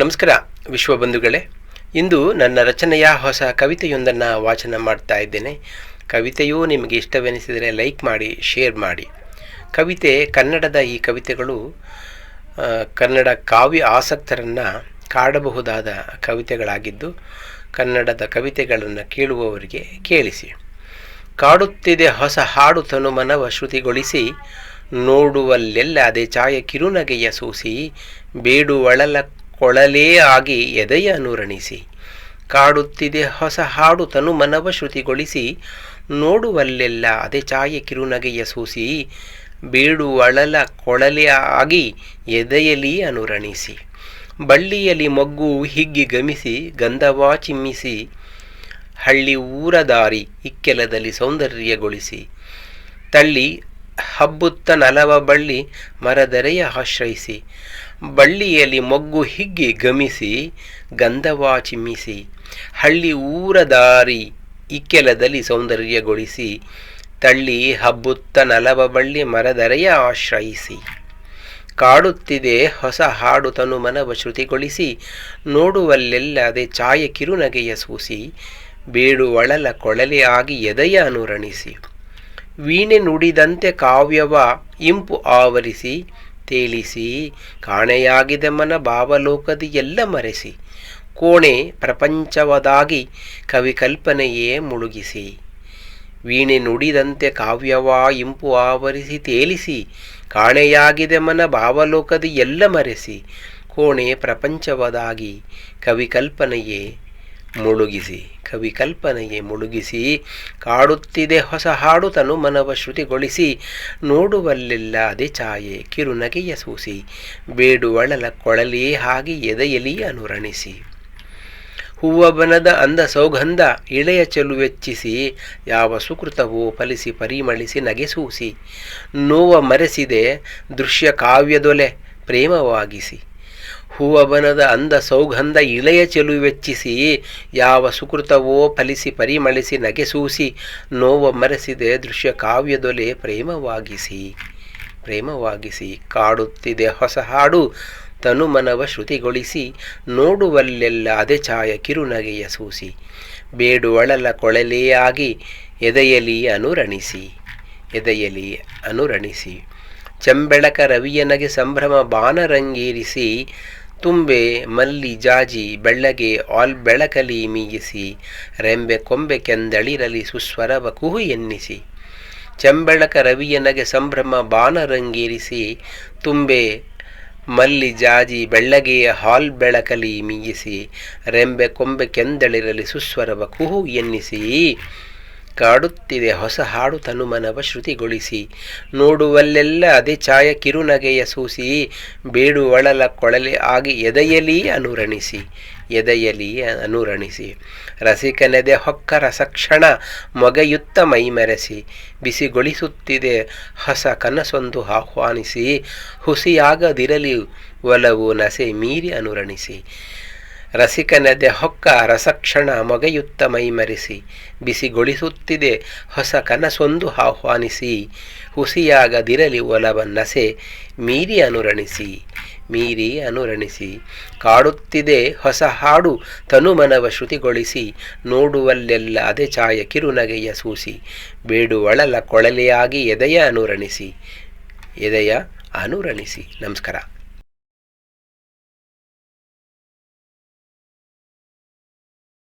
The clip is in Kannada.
ನಮಸ್ಕಾರ ವಿಶ್ವಬಂಧುಗಳೇ ಇಂದು ನನ್ನ ರಚನೆಯ ಹೊಸ ಕವಿತೆಯೊಂದನ್ನು ವಾಚನ ಮಾಡ್ತಾ ಇದ್ದೇನೆ. ಕವಿತೆಯೂ ನಿಮಗೆ ಇಷ್ಟವೆನಿಸಿದರೆ ಲೈಕ್ ಮಾಡಿ, ಶೇರ್ ಮಾಡಿ. ಕವಿತೆ ಕನ್ನಡದ ಈ ಕವಿತೆಗಳು ಕನ್ನಡ ಕಾವ್ಯ ಆಸಕ್ತರನ್ನು ಕಾಡಬಹುದಾದ ಕವಿತೆಗಳಾಗಿದ್ದು, ಕನ್ನಡದ ಕವಿತೆಗಳನ್ನು ಕೇಳುವವರಿಗೆ ಕೇಳಿಸಿ. ಕಾಡುತ್ತಿದೆ ಹೊಸ ಹಾಡು ತನು ಮನವ ಶ್ರುತಿಗೊಳಿಸಿ, ನೋಡುವಲ್ಲೆಲ್ಲ ಅದೇ ಛಾಯ ಕಿರುನಗೆಯ ಸೂಸಿ, ಬೇಡುವಳಲ ಕೊಳಲೇ ಆಗಿ ಎದೆಯ ಅನುರಣಿಸಿ ಕಾಡುತ್ತಿದೆ ಹೊಸ ಹಾಡು ತನು ಮನವ ಶ್ರುತಿಗೊಳಿಸಿ. ನೋಡುವಲ್ಲೆಲ್ಲ ಅದೇ ಛಾಯೆ ಕಿರುನಗೆಯ ಸೂಸಿ. ಅಳಲ ಕೊಳಲೇ ಆಗಿ ಎದೆಯಲಿ ಅನುರಣಿಸಿ. ಬಳ್ಳಿಯಲ್ಲಿ ಮೊಗ್ಗು ಹಿಗ್ಗಿ ಗಮಿಸಿ, ಗಂಧವಾ ಚಿಮ್ಮಿಸಿ. ಹಳ್ಳಿ ಊರ ದಾರಿ ಇಕ್ಕೆಲದಲ್ಲಿ ಸೌಂದರ್ಯಗೊಳಿಸಿ. ತಳ್ಳಿ ಹಬ್ಬುತ್ತ ನಲವ ಬಳ್ಳಿ ಮರದರೆಯ ಆಶ್ರಯಿಸಿ. ಬಳ್ಳಿಯಲ್ಲಿ ಮೊಗ್ಗು ಹಿಗ್ಗಿ ಗಮಿಸಿ ಗಂಧವಾ ಚಿಮ್ಮಿಸಿ ಹಳ್ಳಿ ಊರ ದಾರಿ ಇಕ್ಕೆಲದಲ್ಲಿ ಸೌಂದರ್ಯಗೊಳಿಸಿ, ತಳ್ಳಿ ಹಬ್ಬುತ್ತ ನಲವ ಬಳ್ಳಿ ಮರದರೆಯ ಆಶ್ರಯಿಸಿ. ಕಾಡುತ್ತಿದೆ ಹೊಸ ಹಾಡು ತನು ಮನವ ಶ್ರುತಿಗೊಳಿಸಿ ನೋಡುವಲ್ಲೆಲ್ಲದೆ ಛಾಯ ಕಿರುನಗೆಯ ಸೂಸಿ ಬೇಡುವಳಲ ಕೊಳಲೆ ಆಗಿ ಎದೆಯ ಅನುರಣಿಸಿ ವೀಣೆ ನುಡಿದಂತೆ ಕಾವ್ಯವ ಇಂಪು ಆವರಿಸಿ ತೇಲಿಸಿ, ಕಾಣೆಯಾಗಿದೆ ಮನ ಭಾವಲೋಕದಿ ಎಲ್ಲ ಮರೆಸಿ. ಕೋಣೆ ಪ್ರಪಂಚವದಾಗಿ ಕವಿ ಕಲ್ಪನೆಯೇ ಮುಳುಗಿಸಿ. ವೀಣೆ ನುಡಿದಂತೆ ಕಾವ್ಯವಾ ಇಂಪು ಆವರಿಸಿ ತೇಲಿಸಿ, ಕಾಣೆಯಾಗಿದೆ ಮನ ಭಾವಲೋಕದಿ ಎಲ್ಲ ಮರೆಸಿ. ಕೋಣೆ ಪ್ರಪಂಚವದಾಗಿ ಕವಿ ಕಲ್ಪನೆಯೇ ಮುಳುಗಿಸಿ ಕವಿ ಕಲ್ಪನೆಗೆ ಮುಳುಗಿಸಿ ಕಾಡುತ್ತಿದೆ ಹೊಸ ಹಾಡು ತನು ಮನವ ಶ್ರುತಿಗೊಳಿಸಿ, ನೋಡುವಲ್ಲೆಲ್ಲ ಅದೇ ಛಾಯೆ ಕಿರುನಗೆಯ ಸೂಸಿ, ಬೇಡುವಳಲ ಕೊಳಲಿ ಹಾಗೆ ಎದೆಯಲಿ ಅನುರಣಿಸಿ. ಹೂವಬನದ ಅಂದ ಸೌಗಂಧ ಇಳೆಯ ಚೆಲುವೆಚ್ಚಿಸಿ ಯಾವ ಸುಕೃತವೋ ಫಲಿಸಿ ಪರಿಮಳಿಸಿ ನಗೆಸೂಸಿ ನೋವ ಮರೆಸಿದೆ ದೃಶ್ಯ ಕಾವ್ಯದೊಲೆ ಪ್ರೇಮವಾಗಿಸಿ. ಹೂವಬನದ ಅಂದ ಸೌಗಂಧ ಇಳೆಯ ಚೆಲುವೆಚ್ಚಿಸಿ ಯಾವ ಸುಕೃತವೋ ಫಲಿಸಿ ಪರಿಮಳಿಸಿ ನಗೆಸೂಸಿ, ನೋವ ಮರೆಸಿದೆ ದೃಶ್ಯ ಕಾವ್ಯದೊಲೆ ಪ್ರೇಮವಾಗಿಸಿ. ಪ್ರೇಮವಾಗಿಸಿ, ಕಾಡುತ್ತಿದೆ ಹೊಸ ಹಾಡು ತನುಮನವ ಶ್ರುತಿಗೊಳಿಸಿ, ನೋಡುವಲ್ಲೆಲ್ಲ ಅದೇ ಛಾಯ ಕಿರುನಗೆಯ ಸೂಸಿ. ಬೇಡುವಳಲ ಕೊಳಲೇ ಆಗಿ ಎದೆಯಲಿ ಅನುರಣಿಸಿ ಎದೆಯಲಿ ಅನುರಣಿಸಿ. ಚೆಂಬೆಳಕ ರವಿಯನಗೆ ಸಂಭ್ರಮ ಬಾನರಂಗೇರಿಸಿ, ತುಂಬೆ ಮಲ್ಲಿ ಜಾಜಿ ಬೆಳ್ಳಗೆ ಆಲ್ ಬೆಳಕಲಿ ಮೀಗಿಸಿ, ರೆಂಬೆ ಕೊಂಬೆ ಕೆಂದಳಿರಲಿ ಸುಸ್ವರವ ಕುಹು ಎನ್ನಿಸಿ. ಚೆಂಬೆಳಕ ರವಿಯನಗೆ ಸಂಭ್ರಮ ಬಾನರಂಗೇರಿಸಿ, ತುಂಬೆ ಮಲ್ಲಿ ಜಾಜಿ ಬೆಳ್ಳಗೆಯ ಹಾಲ್ ಬೆಳಕಲಿ ಮೀಗಿಸಿ, ರೆಂಬೆ ಕೊಂಬೆ ಕೆಂದಳಿರಲಿ ಸುಸ್ವರವ ಕುಹು ಎನ್ನಿಸಿ. ಕಾಡುತ್ತಿದೆ. ಹೊಸ ಹಾಡು ತನುಮನವ ಶ್ರುತಿಗೊಳಿಸಿ. ನೋಡುವಲ್ಲೆಲ್ಲ ಅದೇ ಛಾಯ ಕಿರುನಗೆಯ ಸೂಸಿ. ಬೇಡುವಳಲ ಕೊಳಲೆ ಆಗಿ ಎದೆಯಲಿ ಅನುರಣಿಸಿ. ಎದೆಯಲಿ ಅನುರಣಿಸಿ. ರಸಿಕನೆದೆ ಹೊಕ್ಕ ರಸಕ್ಷಣ ಮೊಗೆಯುತ್ತ ಮೈಮೆರೆಸಿ. ಬಿಸಿಗೊಳಿಸುತ್ತಿದೆ ಹೊಸ ಕನಸೊಂದು ಆಹ್ವಾನಿಸಿ. ಹುಸಿಯಾಗದಿರಲಿ ಒಲವು ನಸೆ ಮೀರಿ ಅನುರಣಿಸಿ. ರಸಿಕನದೆ ಹೊಕ್ಕ ರಸಕ್ಷಣ ಮೊಗೆಯುತ್ತ ಮೈಮರೆಸಿ ಬಿಸಿಗೊಳಿಸುತ್ತಿದೆ ಹೊಸ ಕನಸೊಂದು ಆಹ್ವಾನಿಸಿ, ಹುಸಿಯಾಗದಿರಲಿ ಒಲವನ್ನಸೆ, ಮೀರಿ ಅನುರಣಿಸಿ ಮೀರಿ ಅನುರಣಿಸಿ, ಕಾಡುತ್ತಿದೆ ಹೊಸ ಹಾಡು ತನುಮನವ ಶ್ರುತಿಗೊಳಿಸಿ, ನೋಡುವಲ್ಲೆಲ್ಲ ಅದೇ ಛಾಯ ಕಿರುನಗೆಯ ಸೂಸಿ, ಬೇಡುವಳಲ ಕೊಳಲೆಯಾಗಿ ಎದೆಯ ಅನುರಣಿಸಿ ಎದೆಯ ಅನುರಣಿಸಿ. ನಮಸ್ಕಾರ.